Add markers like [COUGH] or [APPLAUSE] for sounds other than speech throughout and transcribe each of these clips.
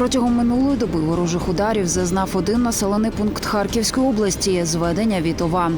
Протягом минулої доби ворожих ударів зазнав один населений пункт Харківської області зведення Вітова.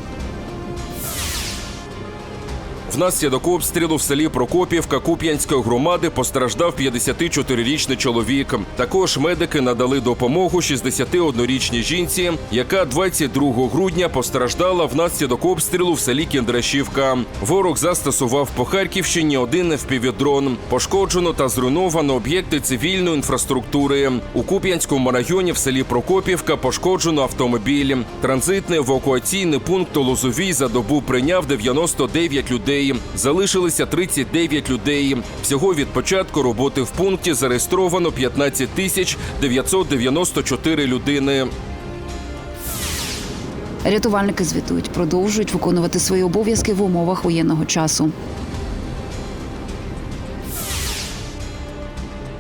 Внаслідок обстрілу в селі Прокопівка Куп'янської громади постраждав 54-річний чоловік. Також медики надали допомогу 61-річній жінці, яка 22 грудня постраждала внаслідок обстрілу в селі Кіндрашівка. Ворог застосував по Харківщині один впівдрон. Пошкоджено та зруйновано об'єкти цивільної інфраструктури. У Куп'янському районі в селі Прокопівка пошкоджено автомобіль. Транзитний евакуаційний пункт Лозовій за добу прийняв 99 людей. Залишилися 39 людей. Всього від початку роботи в пункті зареєстровано 15 тисяч 994 людини. Рятувальники звітують, продовжують виконувати свої обов'язки в умовах воєнного часу.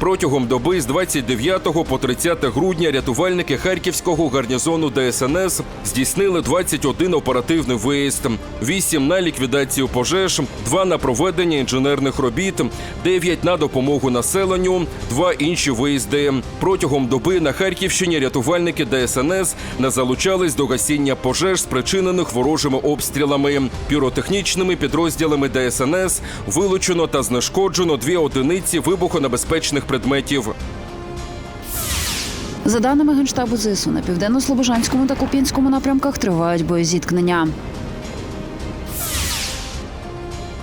Протягом доби з 29 по 30 грудня рятувальники Харківського гарнізону ДСНС здійснили 21 оперативний виїзд, 8 на ліквідацію пожеж, 2 на проведення інженерних робіт, 9 на допомогу населенню, 2 інші виїзди. Протягом доби на Харківщині рятувальники ДСНС не залучались до гасіння пожеж, спричинених ворожими обстрілами. Піротехнічними підрозділами ДСНС вилучено та знешкоджено дві одиниці вибухонебезпечних предметів. За даними генштабу ЗСУ, на південно-слобожанському та Куп'янському напрямках тривають боєзіткнення.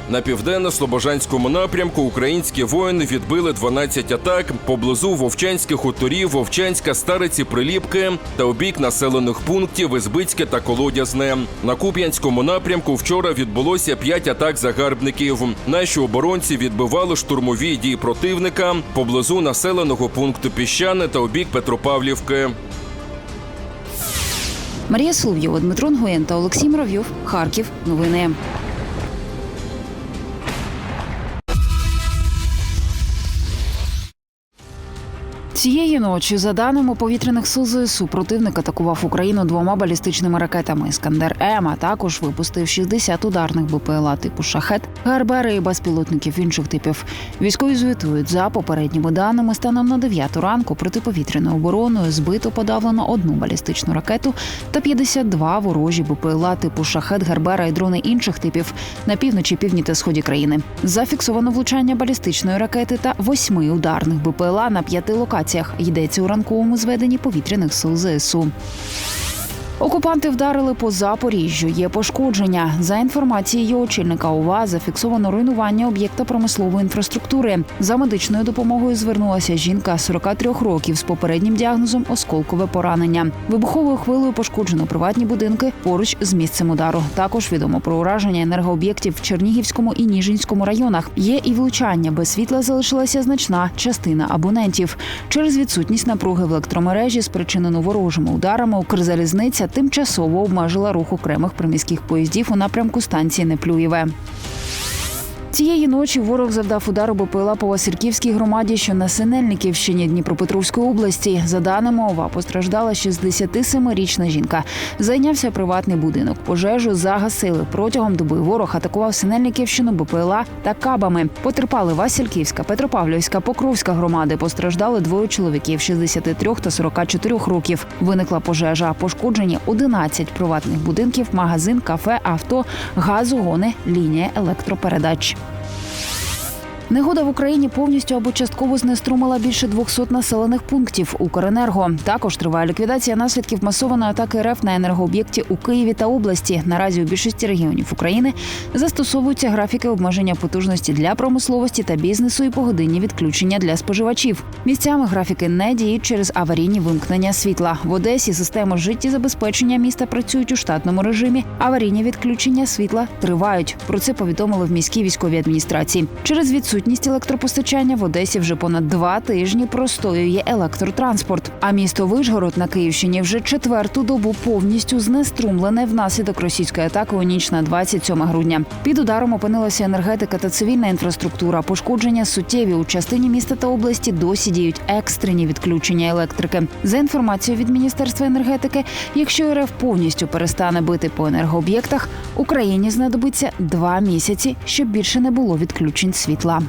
На південно-слобожанському напрямку українські воїни відбили 12 атак поблизу вовчанських хуторів, Вовчанська, Стариці, Приліпки та у бік населених пунктів Ізбицьке та Колодязне. На Куп'янському напрямку вчора відбулося 5 атак загарбників. Наші оборонці відбивали штурмові дії противника поблизу населеного пункту Піщане та у бік Петропавлівки. Марія Соловйова, Дмитро Нгоєн та Олексій Муравйов. Харків. Новини. Цієї ночі, за даними повітряних сил ЗСУ, противник атакував Україну двома балістичними ракетами Іскандер М, а також випустив 60 ударних БПЛА типу Шахет, Гарбери і безпілотників інших типів. Військові звітують за попередніми даними. Станом на 9 ранку протиповітряною обороною збито подавлено одну балістичну ракету та 52 ворожі БПЛА типу Шахет, Гарбера і дрони інших типів на півночі, півдні та сході країни. Зафіксовано влучання балістичної ракети та восьми ударних БПЛА на п'яти локаціях. Йдеться у ранковому зведенні повітряних сил ЗСУ. Окупанти вдарили по Запоріжжю. Є пошкодження. За інформацією очільника ОВА, зафіксовано руйнування об'єкта промислової інфраструктури. За медичною допомогою звернулася жінка 43 років з попереднім діагнозом осколкове поранення. Вибуховою хвилею пошкоджено приватні будинки поруч з місцем удару. Також відомо про ураження енергооб'єктів в Чернігівському і Ніжинському районах. Є і влучання. Без світла залишилася значна частина абонентів. Через відсутність напруги в електромережі, спричинену ворожими ударами, Укрзалізниця тимчасово обмежила рух окремих приміських поїздів у напрямку станції Неплюєве.Цієї ночі ворог завдав удару БПЛА по Васильківській громаді, що на Синельниківщині Дніпропетровської області. За даними ОВА, постраждала 67-річна жінка. Зайнявся приватний будинок. Пожежу загасили. Протягом доби ворог атакував Синельниківщину БПЛА та кабами. Потерпали Васильківська, Петропавлівська, Покровська громади. Постраждали двоє чоловіків 63 та 44 років. Виникла пожежа. Пошкоджені 11 приватних будинків, магазин, кафе, авто, газогони, лінія електропередач. Негода в Україні повністю або частково знеструмила більше 200 населених пунктів Укренерго. Також триває ліквідація наслідків масованої атаки РФ на енергооб'єкті у Києві та області. Наразі у більшості регіонів України застосовуються графіки обмеження потужності для промисловості та бізнесу і погодинні відключення для споживачів. Місцями графіки не діють через аварійні вимкнення світла. В Одесі системи життєзабезпечення міста працюють у штатному режимі. Аварійні відключення світла тривають. Про це повідомили в міській військовій адміністрації. Через відсутність електропостачання в Одесі вже понад два тижні простоює електротранспорт. А місто Вишгород на Київщині вже четверту добу повністю знеструмлене внаслідок російської атаки у ніч на 27 грудня. Під ударом опинилася енергетика та цивільна інфраструктура. Пошкодження суттєві у частині міста та області досі діють екстрені відключення електрики. За інформацією від міністерства енергетики, якщо РФ повністю перестане бити по енергооб'єктах, Україні знадобиться два місяці, щоб більше не було відключень світла.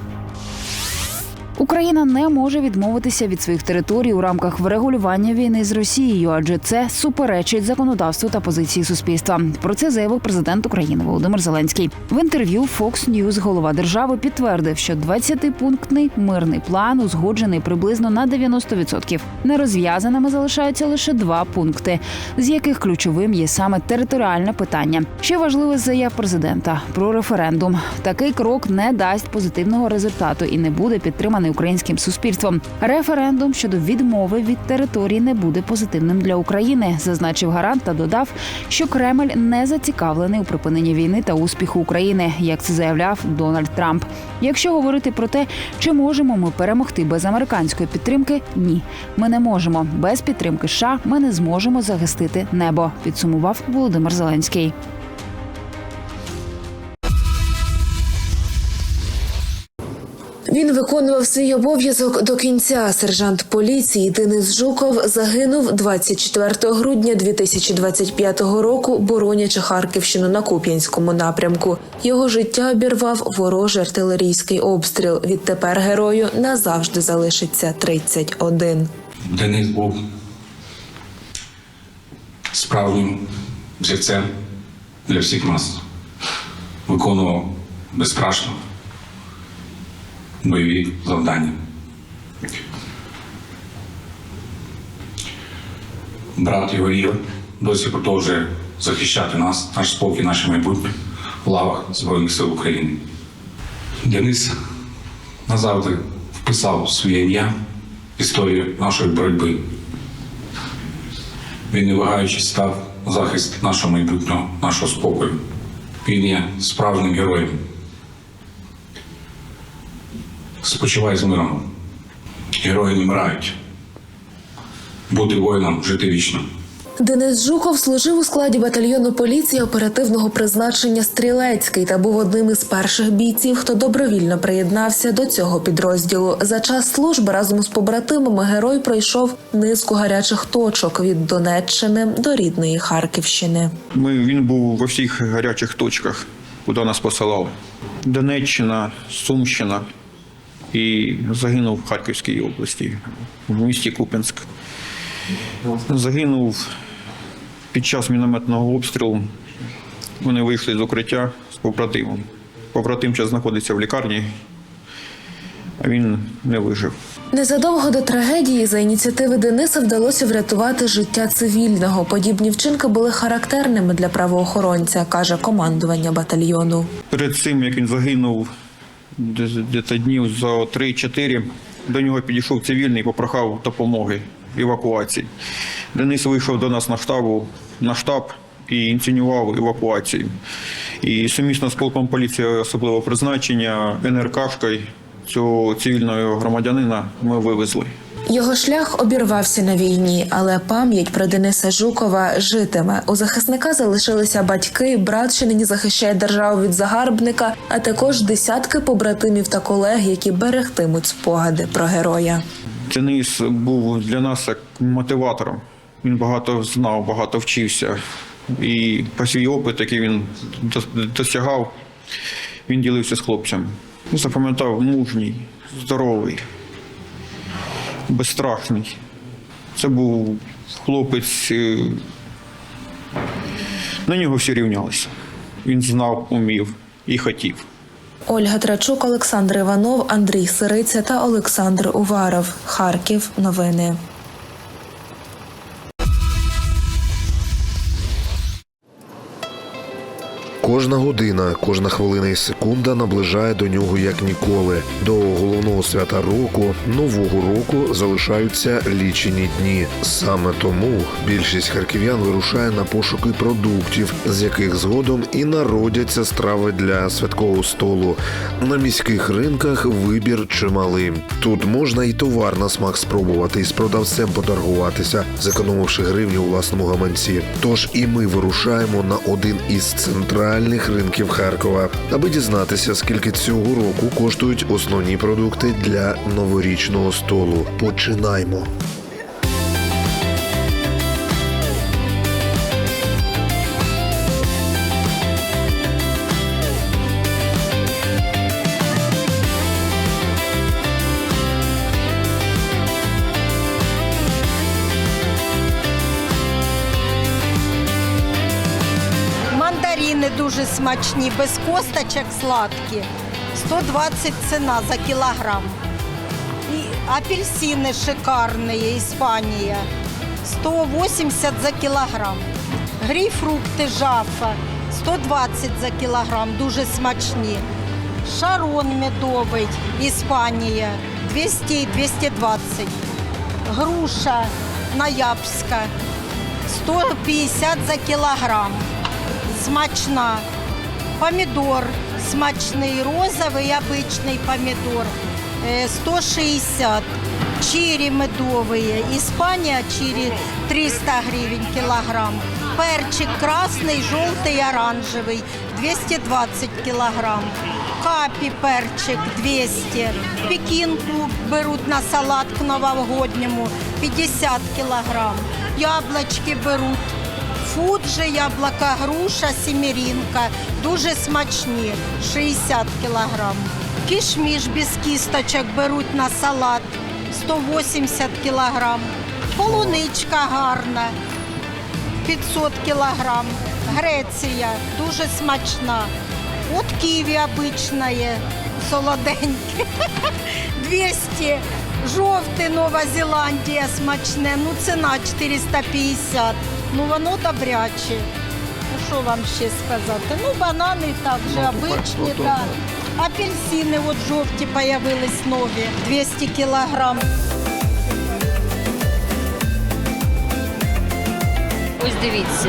Україна не може відмовитися від своїх територій у рамках врегулювання війни з Росією, адже це суперечить законодавству та позиції суспільства. Про це заявив президент України Володимир Зеленський. В інтерв'ю Fox News голова держави підтвердив, що 20-пунктний мирний план узгоджений приблизно на 90%. Нерозв'язаними залишаються лише два пункти, з яких ключовим є саме територіальне питання. Що важливе заяв президента про референдум. Такий крок не дасть позитивного результату і не буде підтриманий українським суспільством. Референдум щодо відмови від території не буде позитивним для України, зазначив гарант та додав, що Кремль не зацікавлений у припиненні війни та успіху України, як це заявляв Дональд Трамп. Якщо говорити про те, чи можемо ми перемогти без американської підтримки, ні, ми не можемо. Без підтримки США ми не зможемо захистити небо. Підсумував Володимир Зеленський. Він виконував свій обов'язок до кінця. Сержант поліції Денис Жуков загинув 24 грудня 2025 року, боронячи Харківщину на Куп'янському напрямку. Його життя обірвав ворожий артилерійський обстріл. Відтепер герою назавжди залишиться 31. Денис був справжнім взірцем для всіх нас. Виконував безстрашно бойові завдання. Брат його Ігор досі продовжує захищати нас, наш спокій, наше майбутнє в лавах Збройних сил України. Денис назавжди вписав своє ім'я в історію нашої боротьби. Він не вагаючись став захист нашого майбутнього, нашого спокою. Він є справжнім героєм. Спочивай з миром. Герої не вмирають. Бути воїном, жити вічно. Денис Жуков служив у складі батальйону поліції оперативного призначення Стрілецький та був одним із перших бійців, хто добровільно приєднався до цього підрозділу. За час служби разом з побратимами герой пройшов низку гарячих точок від Донеччини до рідної Харківщини. Ми, він був во всіх гарячих точках, куди нас посилали. Донеччина, Сумщина і загинув в Харківській області, в місті Куп'янськ. Загинув під час мінометного обстрілу. Вони вийшли з укриття з побратимом. Побратим зараз знаходиться в лікарні, а він не вижив. Незадовго до трагедії за ініціативи Дениса вдалося врятувати життя цивільного. Подібні вчинки були характерними для правоохоронця, каже командування батальйону. Перед цим, як він загинув, десь днів за 3-4, до нього підійшов цивільний попрохав допомоги евакуації. Денис вийшов до нас на штабу, на штаб і інсценював евакуацію. І сумісно з полком поліції особливого призначення НРКшкою цього цивільного громадянина ми вивезли. Його шлях обірвався на війні, але пам'ять про Дениса Жукова житиме. У захисника залишилися батьки, брат, що нині захищає державу від загарбника, а також десятки побратимів та колег, які берегтимуть спогади про героя. Денис був для нас як мотиватором. Він багато знав, багато вчився. І по свій опит, який він дос- досягав, він ділився з хлопцями. Запам'ятав мужній, здоровий, безстрашний. Це був хлопець. е, На нього всі рівнялися. Він знав, умів і хотів. Ольга Трачук, Олександр Іванов, Андрій Сириця та Олександр Уваров. Харків. Новини. Кожна година, кожна хвилина і секунда наближає до нього як ніколи. До головного свята року, нового року, залишаються лічені дні. Саме тому більшість харків'ян вирушає на пошуки продуктів, з яких згодом і народяться страви для святкового столу. На міських ринках вибір чималий. Тут можна і товар на смак спробувати, і з продавцем поторгуватися, зекономивши гривні у власному гаманці. Тож і ми вирушаємо на один із центральних ринків Харкова, аби дізнатися, скільки цього року коштують основні продукти для новорічного столу. Починаймо. Дуже смачні, без косточок сладкі. 120 ціна за кілограм. І апельсини шикарні, Іспанія. 180 за кілограм. Грейпфрукти жафа 120 за кілограм, дуже смачні. Шарон медовий, Іспанія 200 і 220. Груша Ноябрьська 150 за кілограм. Смачна. Помідор смачний, розовий, обичний помідор е, 160. Чирі медові. Іспанія чирі 300 гривень кілограм. Перчик красний, жовтий, оранжевий 220 кілограм. Капі перчик 200. Пекінку беруть на салат к новогодньому 50 кілограм. Яблочки беруть Фуджи, яблука, груша, сімірінка. Дуже смачні, 60 кілограм. Кішміш без кісточок беруть на салат, 180 кілограм. Полуничка гарна, 500 кілограм. Греція дуже смачна. От ківі обичне, солоденьке. [LAUGHS] 200. Жовте Нова Зеландія смачне. Ну ціна 450. Ну воно добряче. Ну що вам ще сказати? Ну банани також обичні, так. Апельсини от жовті появились нові. 200 кілограм. Ось дивіться,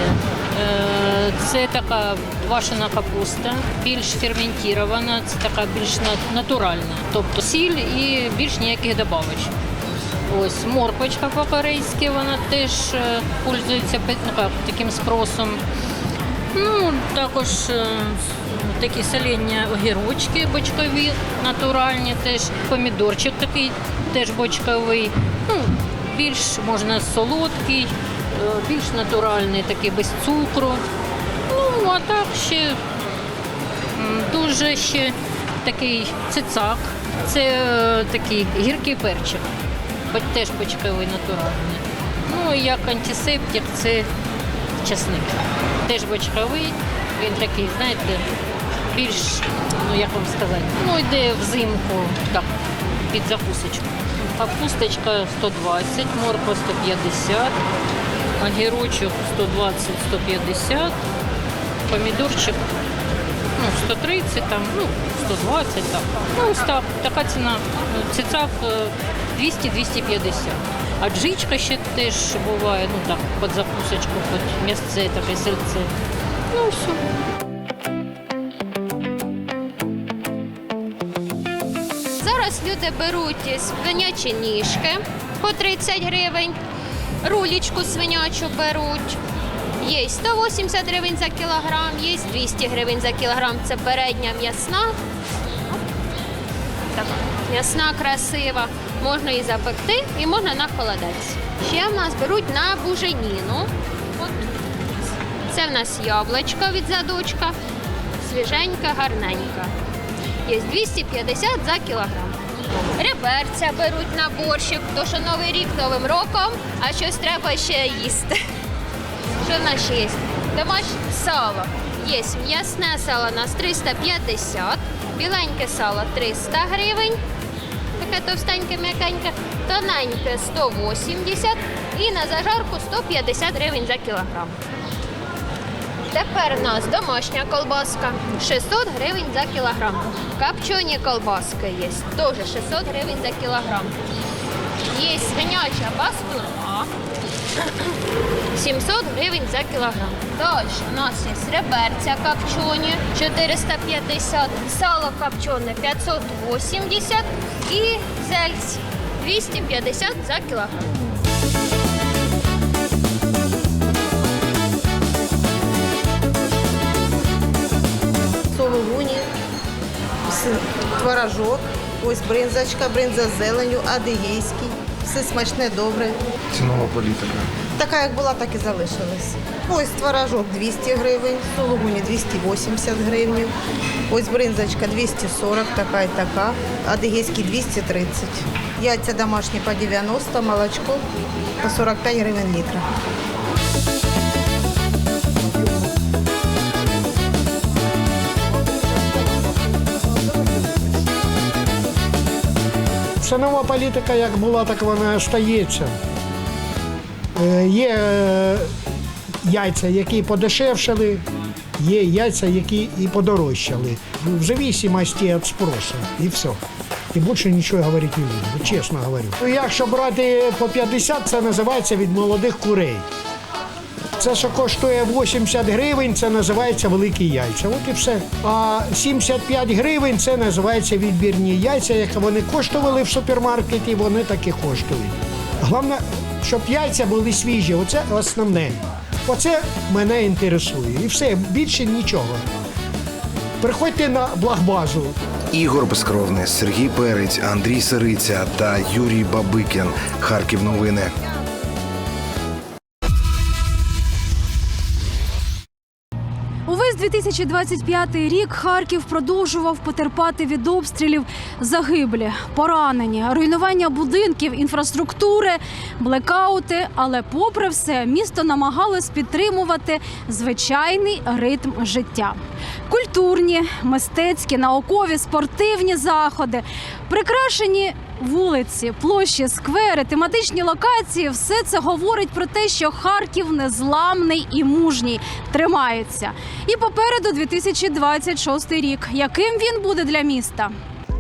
е, це така квашена капуста, більш ферментована, це така більш на- натуральна. Тобто сіль і більш ніяких добавочок. Ось морквочка по-корейськи, вона теж е, пользується ну, таким спросом. Ну, також е, такі солені огірочки бочкові, натуральні, теж помідорчик такий теж бочковий. Ну, більш можна солодкий, е, більш натуральний, такий без цукру. Ну, а так ще дуже ще такий цицак. Це такий гіркий перчик, теж бочковий натуральний. Ну, і як антисептик це часник. Теж бочковий, він такий, знаєте, більш, ну як вам сказати, ну йде взимку так, під закусочку. Капусточка 120, морква 150, огірочок 120-150, помідорчик ну, 130, там, ну, 120, так. Ну, ось так, така ціна. Цицак е, 200-250. А джичка ще теж буває, ну так, під закусочку, під м'ясце, таке сельце. Ну, все. Зараз люди беруть свинячі ніжки по 30 гривень, рулічку свинячу беруть. Є 180 гривень за кілограм, є 200 гривень за кілограм. Це передня м'ясна. М'ясна, красива. Можна і запекти, і можна на холодець. Ще в нас беруть на буженіну. Це в нас яблучко від задочка, свіженька, гарненька. Є 250 за кілограм. Реберця беруть на борщик, тому що новий рік новим роком, а щось треба ще їсти. Що в нас ще є? Домашнє сало. Є м'ясне сало у нас 350, біленьке сало 300 гривень, таке товстеньке, м'якеньке, тоненьке 180 і на зажарку 150 гривень за кілограм. Тепер у нас домашня колбаска 600 гривень за кілограм. Копчені колбаски є, теж 600 гривень за кілограм. Є свиняча баскурма 700 гривень за кілограм. Далі у нас є реберця копчені 450, сало копчене 580 і зельць 250 за кілограм. сологуні, творожок, ось бринзочка, бринза зеленю, адигейський. Все смачне, добре. Цінова політика. Така, як була, так і залишилась. Ось творожок 200 гривень, сологуні 280 гривень. Ось бринзочка 240, така і така. Адигейський 230. Яйця домашні по 90, молочко по 45 гривень літра. Цінова політика як була, так вона остається. Е, Є е, яйця, які подешевшали, є яйця, які і подорожчали. В зависимості від спросу. І все. І більше нічого говорити не буду, чесно говорю. Ну, Якщо брати по 50, це називається від молодих курей. Це, що коштує 80 гривень, це називається великі яйця. От і все. А 75 гривень це називається відбірні яйця, які вони коштували в супермаркеті, вони так і коштують. Головне, щоб яйця були свіжі. Оце основне. Оце мене інтересує. І все, більше нічого. Приходьте на благбазу. Ігор Безкровний, Сергій Перець, Андрій Сириця та Юрій Бабикін. Харків новини. 2025 рік Харків продовжував потерпати від обстрілів загиблі, поранені, руйнування будинків, інфраструктури, блекаути. Але, попри все, місто намагалось підтримувати звичайний ритм життя. Культурні, мистецькі, наукові, спортивні заходи, прикрашені вулиці, площі, сквери, тематичні локації все це говорить про те, що Харків незламний і мужній тримається. І попереду 2026 рік. Яким він буде для міста?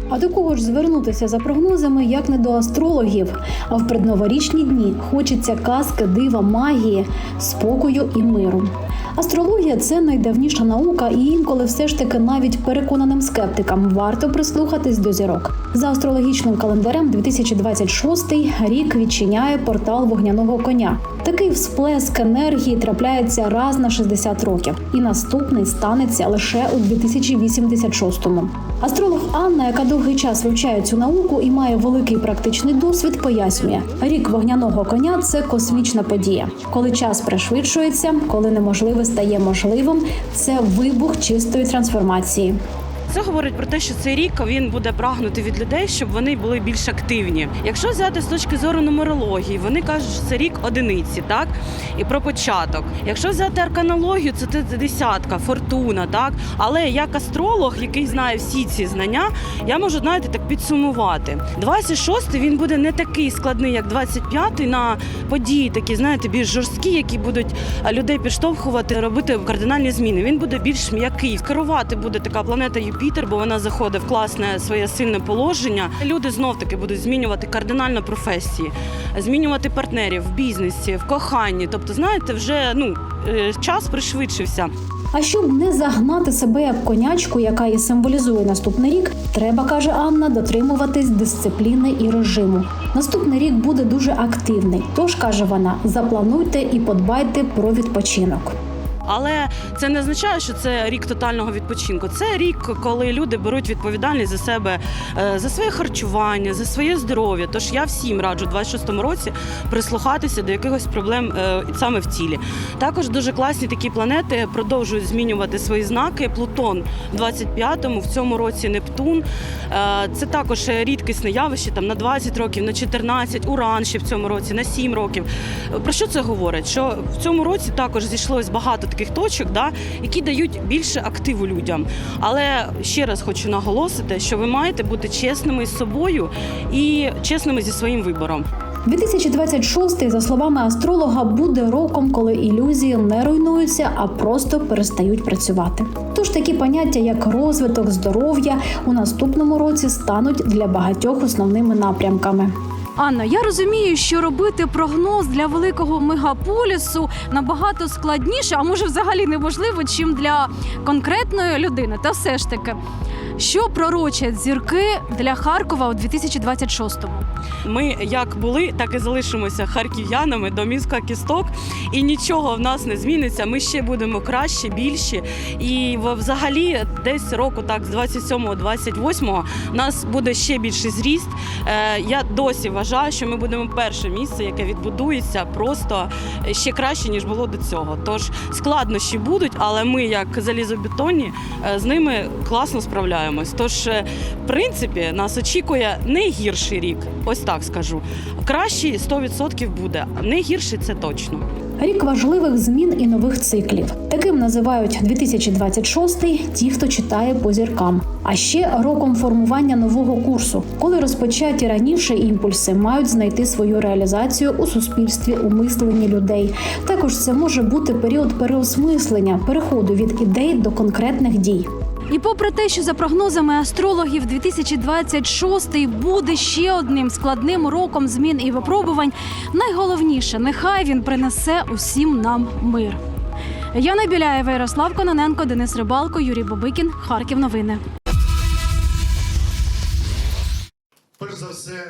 А до кого ж звернутися за прогнозами, як не до астрологів? А в предноворічні дні хочеться казки, дива, магії, спокою і миру. Астрологія це найдавніша наука, і інколи все ж таки навіть переконаним скептикам варто прислухатись до зірок. За астрологічним календарем 2026 рік відчиняє портал вогняного коня. Такий всплеск енергії трапляється раз на 60 років, і наступний станеться лише у 2086-му. Астролог Анна, яка довгий час вивчає цю науку і має великий практичний досвід, пояснює: рік вогняного коня це космічна подія. Коли час пришвидшується, коли неможливе стає можливим, це вибух чистої трансформації. Це говорить про те, що цей рік він буде прагнути від людей, щоб вони були більш активні. Якщо взяти з точки зору нумерології, вони кажуть, що це рік одиниці, так і про початок. Якщо взяти арканологію, це десятка, фортуна, так. Але як астролог, який знає всі ці знання, я можу знаєте так підсумувати. 26-й він буде не такий складний, як 25-й на події, такі знаєте, більш жорсткі, які будуть людей підштовхувати, робити кардинальні зміни. Він буде більш м'який. Керувати буде така планета Юпітер, бо вона заходить в класне своє сильне положення. Люди знов таки будуть змінювати кардинально професії, змінювати партнерів в бізнесі, в коханні. Тобто, знаєте, вже ну е, час пришвидшився. А щоб не загнати себе як конячку, яка і символізує наступний рік, треба, каже Анна, дотримуватись дисципліни і режиму. Наступний рік буде дуже активний. Тож каже вона: заплануйте і подбайте про відпочинок. Але це не означає, що це рік тотального відпочинку. Це рік, коли люди беруть відповідальність за себе, е, за своє харчування, за своє здоров'я. Тож я всім раджу у 26-му році прислухатися до якихось проблем е, саме в тілі. Також дуже класні такі планети продовжують змінювати свої знаки. Плутон в 25-му, в цьому році Нептун. Е, Це також рідкісне явище там на 20 років, на 14, Уран ще в цьому році, на 7 років. Про що це говорить? Що в цьому році також зійшлось багато таких точок, да, які дають більше активу людям. Але ще раз хочу наголосити, що ви маєте бути чесними з собою і чесними зі своїм вибором. 2026, за словами астролога, буде роком, коли ілюзії не руйнуються, а просто перестають працювати. Тож такі поняття, як розвиток, здоров'я, у наступному році стануть для багатьох основними напрямками. Анно, я розумію, що робити прогноз для великого мегаполісу набагато складніше, а може взагалі неможливо, чим для конкретної людини. Та все ж таки, що пророчать зірки для Харкова у 2026-му? Ми як були, так і залишимося харків'янами до мізка кісток, і нічого в нас не зміниться. Ми ще будемо краще, більші. І взагалі, десь року, так, з 27-го, 28-го, у нас буде ще більший зріст. Е, я досі вважаю, що ми будемо перше місце, яке відбудується просто ще краще, ніж було до цього. Тож складнощі будуть, але ми, як залізобетонні, е, з ними класно справляємось. Тож, е, в принципі, нас очікує не гірший рік. Ось так скажу. Кращий 100% буде, не гірший це точно. Рік важливих змін і нових циклів. Таким називають 2026 ті, хто читає по зіркам. А ще роком формування нового курсу, коли розпочаті раніше імпульси мають знайти свою реалізацію у суспільстві у мисленні людей. Також це може бути період переосмислення, переходу від ідей до конкретних дій. І попри те, що за прогнозами астрологів 2026 буде ще одним складним роком змін і випробувань, найголовніше нехай він принесе усім нам мир. Яна Біляєва, Ярослав Кононенко, Денис Рибалко, Юрій Бобикін. Харків. Новини.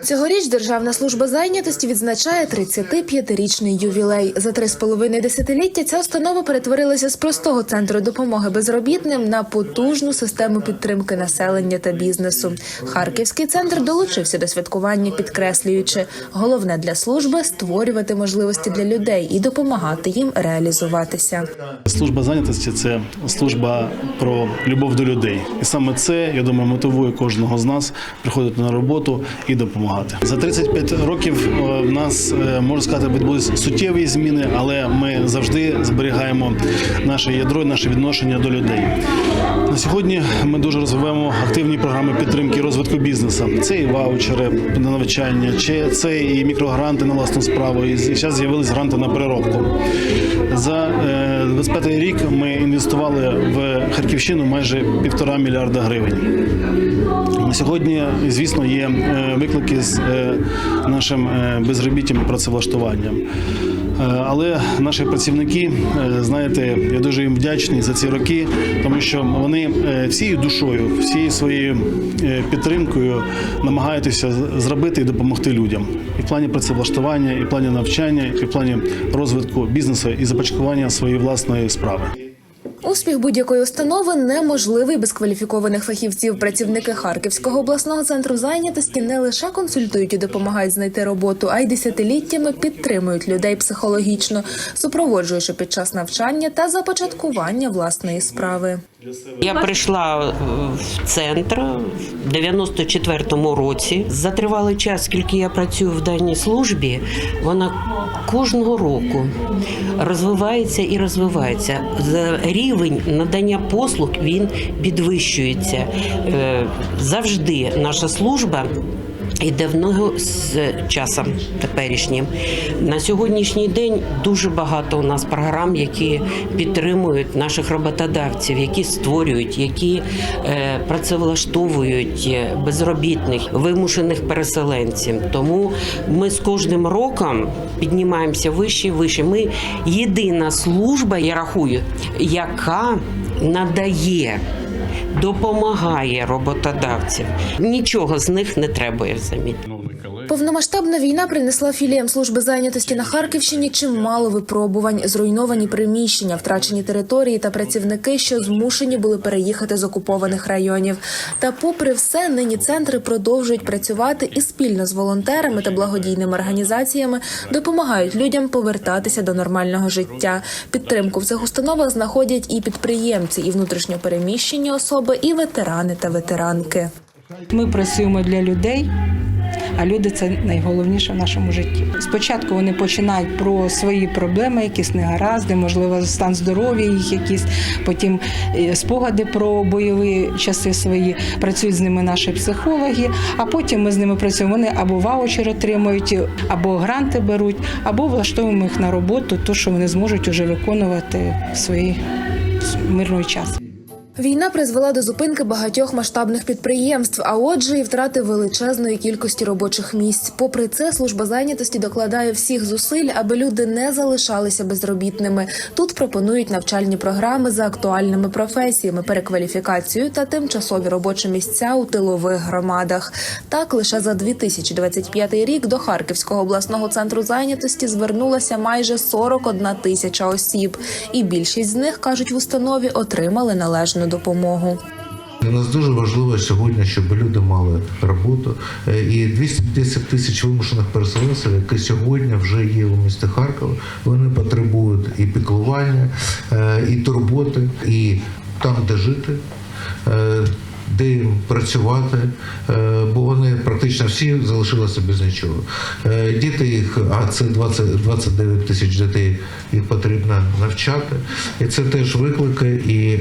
Цьогоріч Державна служба зайнятості відзначає 35-річний ювілей. За три з половиною десятиліття ця установа перетворилася з простого центру допомоги безробітним на потужну систему підтримки населення та бізнесу. Харківський центр долучився до святкування, підкреслюючи, головне для служби створювати можливості для людей і допомагати їм реалізуватися. Служба зайнятості це служба про любов до людей, і саме це я думаю мотивує кожного з нас приходити на роботу і допомагати. За 35 років е, в нас е, можна сказати відбулись суттєві зміни, але ми завжди зберігаємо наше ядро, наше відношення до людей. На сьогодні ми дуже розвиваємо активні програми підтримки розвитку бізнесу. Це і ваучери на навчання, чи це і мікрогранти на власну справу. І зараз з'явились гранти на переробку. За е, 25 рік ми інвестували в Харківщину майже півтора мільярда гривень. На сьогодні, звісно, є е, виклики з е, нашим е, безробіттям і працевлаштуванням. Але наші працівники, знаєте, я дуже їм вдячний за ці роки, тому що вони всією душою, всією своєю підтримкою намагаються зробити і допомогти людям і в плані працевлаштування, і в плані навчання, і в плані розвитку бізнесу і започаткування своєї власної справи. Успіх будь-якої установи неможливий без кваліфікованих фахівців. Працівники Харківського обласного центру зайнятості не лише консультують і допомагають знайти роботу, а й десятиліттями підтримують людей психологічно, супроводжуючи під час навчання та започаткування власної справи. Я прийшла в центр в 94-му році. За тривалий час, скільки я працюю в даній службі, вона кожного року розвивається і розвивається. Рівень надання послуг він підвищується. Е, Завжди наша служба. Іде в ногу з часом теперішнім. На сьогоднішній день дуже багато у нас програм, які підтримують наших роботодавців, які створюють, які е, працевлаштовують е, безробітних, вимушених переселенців. Тому ми з кожним роком піднімаємося вище і вище. Ми єдина служба, я рахую, яка надає допомагає роботодавцям. Нічого з них не треба взамін. Повномасштабна війна принесла філіям служби зайнятості на Харківщині чимало випробувань, зруйновані приміщення, втрачені території та працівники, що змушені були переїхати з окупованих районів. Та, попри все, нині центри продовжують працювати і спільно з волонтерами та благодійними організаціями допомагають людям повертатися до нормального життя. Підтримку в цих установах знаходять і підприємці, і внутрішньопереміщені особи, і ветерани та ветеранки. Ми працюємо для людей. А люди це найголовніше в нашому житті. Спочатку вони починають про свої проблеми, якісь негаразди, можливо, стан здоров'я їх якісь, потім е, спогади про бойові часи свої. Працюють з ними наші психологи, а потім ми з ними працюємо. Вони або ваучер отримують, або гранти беруть, або влаштовуємо їх на роботу, то що вони зможуть уже виконувати свій мирний час. Війна призвела до зупинки багатьох масштабних підприємств, а отже, і втрати величезної кількості робочих місць. Попри це, служба зайнятості докладає всіх зусиль, аби люди не залишалися безробітними. Тут пропонують навчальні програми за актуальними професіями, перекваліфікацію та тимчасові робочі місця у тилових громадах. Так, лише за 2025 рік до Харківського обласного центру зайнятості звернулося майже 41 тисяча осіб, і більшість з них кажуть в установі отримали належну допомогу. Для нас дуже важливо сьогодні, щоб люди мали роботу. Е, І 250 тисяч вимушених переселенців, які сьогодні вже є у місті Харкова, вони потребують і піклування, е, і турботи, і там, де жити. Е, де їм працювати, бо вони практично всі залишилися без нічого. Діти їх, а це 20, 29 тисяч дітей, їх потрібно навчати. І це теж виклики, і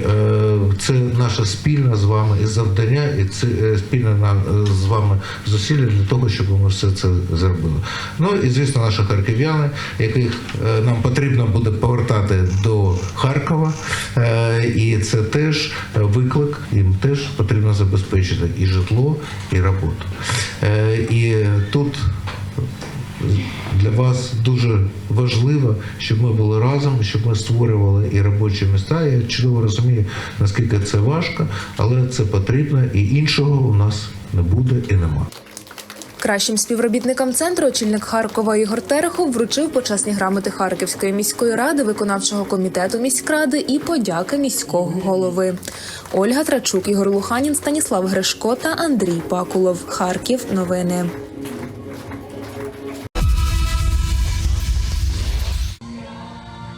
це наша спільна з вами завдання, і це е, спільне на- з вами зусилля для того, щоб ми все це зробили. Ну і звісно, наші харків'яни, яких е, нам потрібно буде повертати до Харкова, е, і це теж виклик, їм теж потрібно забезпечити і житло, і роботу. Е, І тут для вас дуже важливо, щоб ми були разом, щоб ми створювали і робочі місця. Я чудово розумію, наскільки це важко, але це потрібно, і іншого у нас не буде і нема. Кращим співробітникам центру очільник Харкова Ігор Терехов вручив почесні грамоти Харківської міської ради, виконавчого комітету міськради і подяки міського голови. Ольга Трачук, Ігор Луханін, Станіслав Гришко та Андрій Пакулов. Харків. Новини.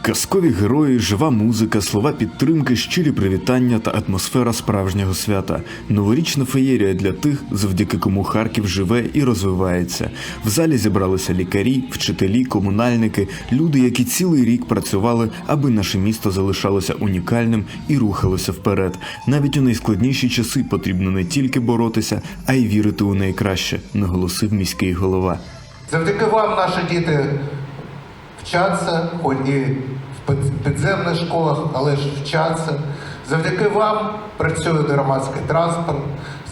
Казкові герої, жива музика, слова підтримки, щирі привітання та атмосфера справжнього свята. Новорічна феєрія для тих, завдяки кому Харків живе і розвивається. В залі зібралися лікарі, вчителі, комунальники, люди, які цілий рік працювали, аби наше місто залишалося унікальним і рухалося вперед. Навіть у найскладніші часи потрібно не тільки боротися, а й вірити у найкраще, наголосив міський голова. Завдяки вам наші діти вчаться, хоч і в підземних школах, але ж вчаться. Завдяки вам працює громадський транспорт.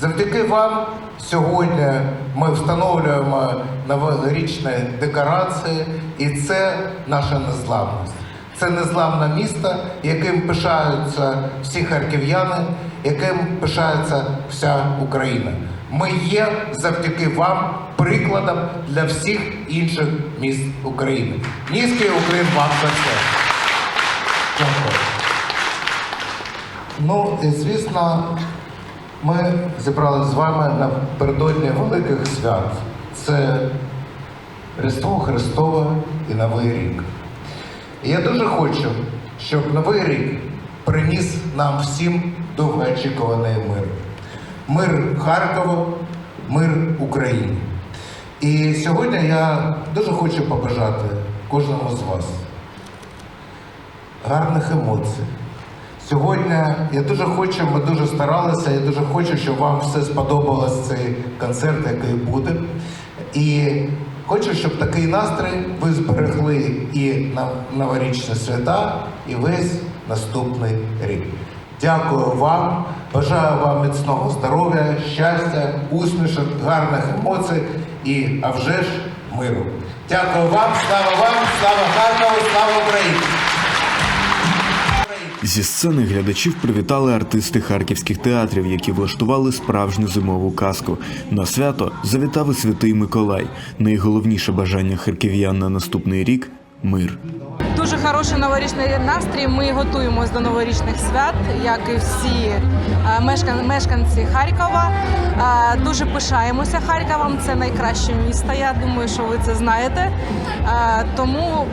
Завдяки вам сьогодні ми встановлюємо новорічні декорації, і це наша незламність. Це незламне місто, яким пишаються всі харків'яни, яким пишається вся Україна. Ми є завдяки вам прикладом для всіх інших міст України. Низький Україн вам за це. Ну і звісно, ми зібралися з вами напередодні великих свят. Це Різдво Христове і Новий рік. І я дуже хочу, щоб Новий рік приніс нам всім довгоочікуваний мир. Мир Харкову, мир Україні. І сьогодні я дуже хочу побажати кожному з вас гарних емоцій. Сьогодні я дуже хочу, ми дуже старалися, я дуже хочу, щоб вам все сподобалось цей концерт, який буде. І хочу, щоб такий настрій ви зберегли і на новорічні свята, і весь наступний рік. Дякую вам, бажаю вам міцного здоров'я, щастя, усмішок, гарних емоцій і, а вже ж, миру. Дякую вам, слава вам, слава Харкову, слава Україні! Зі сцени глядачів привітали артисти харківських театрів, які влаштували справжню зимову казку. На свято завітав і святий Миколай. Найголовніше бажання харків'ян на наступний рік мир. Дуже хороший новорічний настрій. Ми готуємось до новорічних свят, як і всі е, мешкан- мешканці Харкова. Е, Дуже пишаємося Харковом. Це найкраще місто. Я думаю, що ви це знаєте. Е, Тому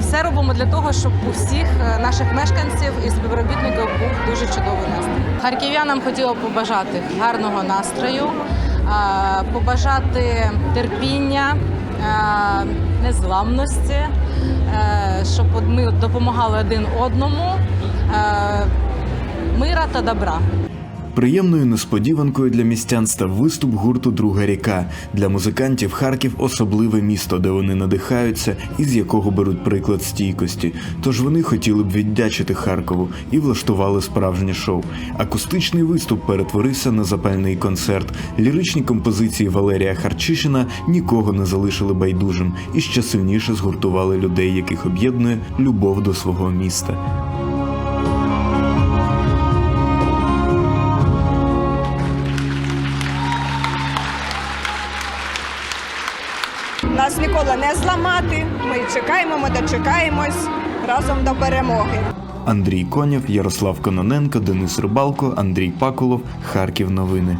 все робимо для того, щоб у всіх наших мешканців і співробітників був дуже чудовий настрій. Харків'янам хотіла побажати гарного настрою, побажати терпіння, незламності, е, щоб ми допомагали один одному, е, мира та добра. Приємною несподіванкою для містян став виступ гурту Друга ріка. Для музикантів Харків особливе місто, де вони надихаються і з якого беруть приклад стійкості. Тож вони хотіли б віддячити Харкову і влаштували справжнє шоу. Акустичний виступ перетворився на запальний концерт. Ліричні композиції Валерія Харчишина нікого не залишили байдужим і ще сильніше згуртували людей, яких об'єднує любов до свого міста. Нас не зламати. Ми чекаємо, ми дочекаємось разом до перемоги. Андрій Конєв, Ярослав Кононенко, Денис Рибалко, Андрій Пакулов, Харків. Новини.